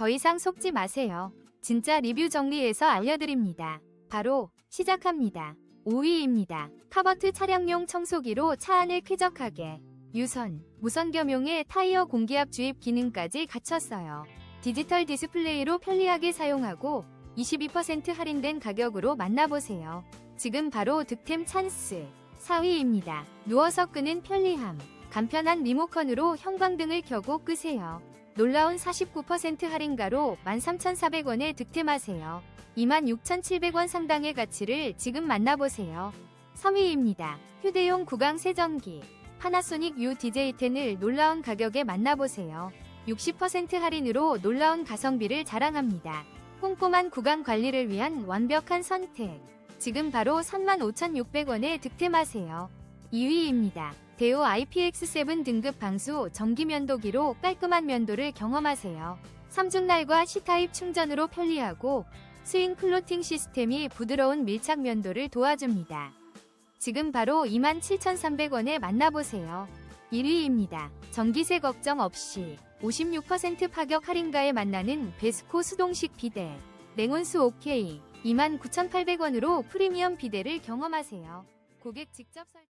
더 이상 속지 마세요. 진짜 리뷰 정리해서 알려드립니다. 바로 시작합니다. 5위입니다. 카버트 차량용 청소기로 차 안을 쾌적하게 유선, 무선 겸용의 타이어 공기압 주입 기능까지 갖췄어요. 디지털 디스플레이로 편리하게 사용하고 22% 할인된 가격으로 만나보세요. 지금 바로 득템 찬스. 4위입니다. 누워서 끄는 편리함. 간편한 리모컨으로 형광등을 켜고 끄세요. 놀라운 49% 할인가로 13,400원에 득템하세요. 26,700원 상당의 가치를 지금 만나보세요. 3위입니다. 휴대용 구강 세정기. 파나소닉 U DJ10을 놀라운 가격에 만나보세요. 60% 할인으로 놀라운 가성비를 자랑합니다. 꼼꼼한 구강 관리를 위한 완벽한 선택. 지금 바로 35,600원에 득템하세요. 2위입니다. 데오 IPX7 등급 방수 전기 면도기로 깔끔한 면도를 경험하세요. 삼중날과 C타입 충전으로 편리하고 스윙 클로팅 시스템이 부드러운 밀착 면도를 도와줍니다. 지금 바로 27,300원에 만나보세요. 1위입니다. 전기세 걱정 없이 56% 파격 할인가에 만나는 베스코 수동식 비데. 냉온수 OK 29,800원으로 프리미엄 비데를 경험하세요. 고객 직접 설